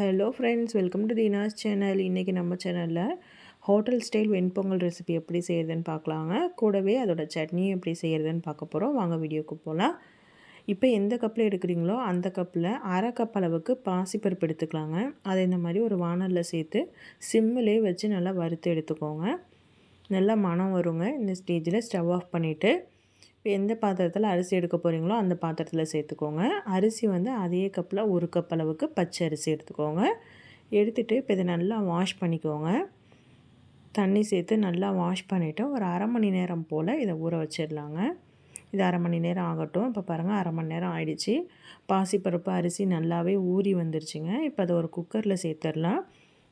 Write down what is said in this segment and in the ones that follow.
Hello friends welcome to Deena's channel இன்றைக்கி நம்ம சேனலில் ஹோட்டல் ஸ்டைல் வெண்பொங்கல் ரெசிபி எப்படி செய்கிறதுன்னு பார்க்கலாங்க. கூடவே அதோட சட்னியும் எப்படி செய்கிறதுன்னு பார்க்க போகிறோம் வாங்க வீடியோக்கு போகலாம் இப்போ எந்த கப்பில் எடுக்கிறீங்களோ அந்த கப்பில் அரை கப் அளவுக்கு பாசிப்பருப்பு எடுத்துக்கலாங்க. அதை இந்த மாதிரி ஒரு வானலில் சேர்த்து சிம்மிலே வச்சு நல்லா வறுத்து எடுத்துக்கோங்க. நல்லா மனம் வருங்க. இந்த ஸ்டேஜில் ஸ்டவ் ஆஃப் பண்ணிவிட்டு இப்போ எந்த பாத்திரத்தில் அரிசி எடுக்க போகிறீங்களோ அந்த பாத்திரத்தில் சேர்த்துக்கோங்க. அரிசி வந்து அதே கப்பில் ஒரு கப் அளவுக்கு பச்சை அரிசி எடுத்துக்கோங்க. எடுத்துகிட்டு இப்போ இதை நல்லா வாஷ் பண்ணிக்கோங்க. தண்ணி சேர்த்து நல்லா வாஷ் பண்ணிவிட்டு ஒரு அரை மணி நேரம் போல் இதை ஊற வச்சிடலாங்க. இது அரை மணி நேரம் ஆகட்டும். இப்போ பாருங்கள் அரை மணி நேரம் ஆயிடுச்சு. பாசிப்பருப்பு அரிசி நல்லாவே ஊறி வந்துருச்சுங்க. இப்போ அதை ஒரு குக்கரில் சேர்த்துடலாம்.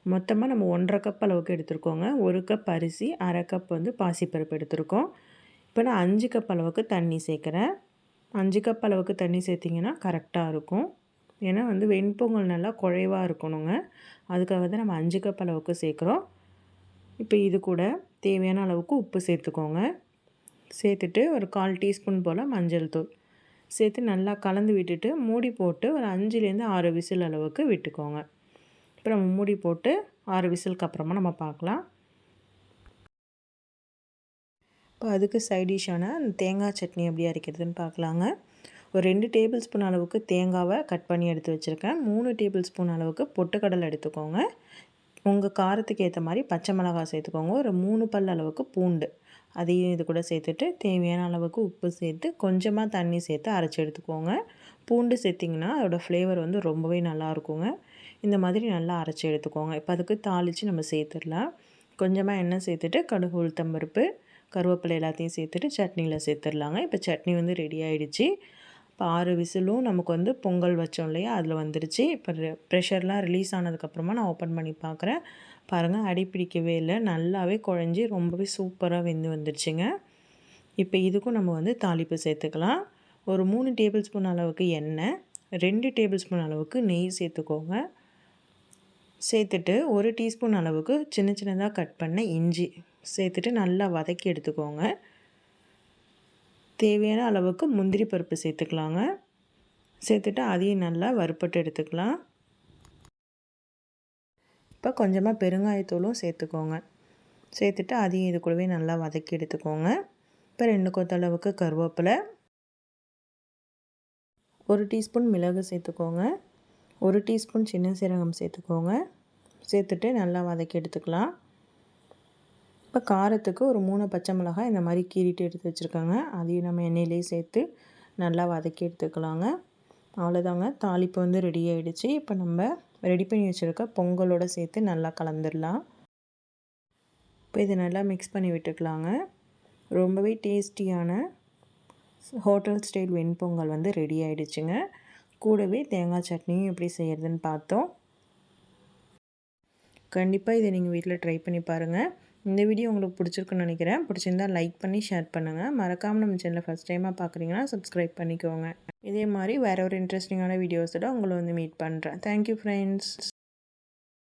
மொத்தமாக நம்ம ஒன்றரை கப் அளவுக்கு எடுத்துருக்கோங்க. ஒரு கப் அரிசி அரை கப் வந்து பாசிப்பருப்பு எடுத்திருக்கோம். இப்போ நான் அஞ்சு கப் அளவுக்கு தண்ணி சேர்க்குறேன். அஞ்சு கப் அளவுக்கு தண்ணி சேர்த்திங்கன்னா கரெக்டாக இருக்கும். ஏன்னா வந்து வெண்பொங்கல் நல்லா குழைவாக இருக்கணுங்க. அதுக்காக தான் நம்ம அஞ்சு கப் அளவுக்கு சேர்க்குறோம். இப்போ இது கூட தேவையான அளவுக்கு உப்பு சேர்த்துக்கோங்க. சேர்த்துட்டு ஒரு கால் டீஸ்பூன் போல் மஞ்சள் தூள் சேர்த்து நல்லா கலந்து விட்டுட்டு மூடி போட்டு ஒரு அஞ்சுலேருந்து ஆறு விசில் அளவுக்கு விட்டுக்கோங்க. அப்புறம் மூடி போட்டு ஆறு விசிலுக்கு அப்புறமா நம்ம பார்க்கலாம். அதுக்கு சைடிஷான தேங்காய் சட்னி எப்படி அரைக்கிறதுன்னு பார்க்கலாங்க. ஒரு ரெண்டு டேபிள் ஸ்பூன் அளவுக்கு தேங்காவை கட் பண்ணி எடுத்து வச்சுருக்கேன். மூணு டேபிள் ஸ்பூன் அளவுக்கு பொட்டுக்கடலை எடுத்துக்கோங்க. உங்கள் காரத்துக்கு ஏற்ற மாதிரி பச்சை மிளகாய் சேர்த்துக்கோங்க. ஒரு மூணு பல் அளவுக்கு பூண்டு. அதையும் இது கூட சேர்த்துட்டு தேவையான அளவுக்கு உப்பு சேர்த்து கொஞ்சமாக தண்ணி சேர்த்து அரைச்சி எடுத்துக்கோங்க. பூண்டு சேர்த்திங்கன்னா அதோடய ஃப்ளேவர் வந்து ரொம்பவே நல்லா இருக்குங்க. இந்த மாதிரி நல்லா அரைச்சி எடுத்துக்கோங்க. இப்போ அதுக்கு தாளித்து நம்ம சேர்த்துடலாம். கொஞ்சமாக எண்ணெய் சேர்த்துட்டு கடுகு உளுத்தம்பருப்பு கருவேப்பிலை எல்லாத்தையும் சேர்த்துட்டு சட்னியில் சேர்த்துடலாங்க. இப்போ சட்னி வந்து ரெடி ஆகிடுச்சு இப்போ ஆறு விசிலும் நமக்கு வந்து பொங்கல் வச்சோம் இல்லையா? அதில் வந்துருச்சு. இப்போ ப்ரெஷர்லாம் ரிலீஸ் ஆனதுக்கப்புறமா நான் ஓப்பன் பண்ணி பார்க்குறேன் பாருங்கள் அடி பிடிக்கவே இல்லை. நல்லாவே குழஞ்சி ரொம்பவே சூப்பராக வெந்து வந்துருச்சுங்க. இப்போ இதுக்கும் நம்ம வந்து தாளிப்பு சேர்த்துக்கலாம். ஒரு மூணு டேபிள் ஸ்பூன் அளவுக்கு எண்ணெய் ரெண்டு டேபிள் ஸ்பூன் அளவுக்கு நெய் சேர்த்துக்கோங்க. சேர்த்துட்டு ஒரு டீஸ்பூன் அளவுக்கு சின்ன சின்னதாக கட் பண்ண இஞ்சி. சேர்த்துட்டு நல்லா வதக்கி எடுத்துக்கோங்க. தேவையான அளவுக்கு முந்திரி பருப்பு சேர்த்துக்கலாங்க. சேர்த்துட்டு அதையும் நல்லா வறுப்பட்டு எடுத்துக்கலாம். இப்போ கொஞ்சமாக பெருங்காயத்தூளும் சேர்த்துக்கோங்க. சேர்த்துட்டு அதையும் இது கூடவே நல்லா வதக்கி எடுத்துக்கோங்க. இப்போ ரெண்டு கொத்தளவுக்கு கருவேப்பிலை. ஒரு டீஸ்பூன் மிளகு சேர்த்துக்கோங்க. ஒரு டீஸ்பூன் சின்ன சீரகம் சேர்த்துக்கோங்க. சேர்த்துட்டு நல்லா வதக்கி எடுத்துக்கலாம். இப்போ காரத்துக்கு ஒரு மூணு பச்சை மிளகாய் இந்த மாதிரி கீறிட்டு எடுத்து வச்சுருக்காங்க. அதையும் நம்ம எண்ணெயிலே சேர்த்து நல்லா வதக்கி எடுத்துக்கலாங்க. அவ்வளோதாங்க தாளிப்பு வந்து ரெடி ஆகிடுச்சு இப்போ நம்ம ரெடி பண்ணி வச்சுருக்க பொங்கலோடு சேர்த்து நல்லா கலந்துடலாம் இப்போ இதை நல்லா மிக்ஸ் பண்ணி விட்டுக்கலாங்க. ரொம்பவே டேஸ்டியான ஹோட்டல் ஸ்டைல் வெண்பொங்கல் வந்து ரெடி ஆகிடுச்சுங்க கூடவே தேங்காய் சட்னியும் எப்படி செய்கிறதுன்னு பார்த்தோம். கண்டிப்பாக இதை நீங்கள் வீட்டில் ட்ரை பண்ணி பாருங்கள் இந்த வீடியோ உங்களுக்கு பிடிச்சிருக்குன்னு நினைக்கிறேன். பிடிச்சிருந்தால் லைக் பண்ணி ஷேர் பண்ணுங்கள் மறக்காமல் நம்ம சேனலில் ஃபஸ்ட் டைமாக பார்க்குறீங்கன்னா சப்ஸ்கிரைப் பண்ணிக்கோங்க. இதே மாதிரி வேறு ஒரு இன்ட்ரெஸ்டிங்கான வீடியோஸோட உங்களை வந்து மீட் பண்ணுறேன் தேங்க்யூ ஃப்ரெண்ட்ஸ்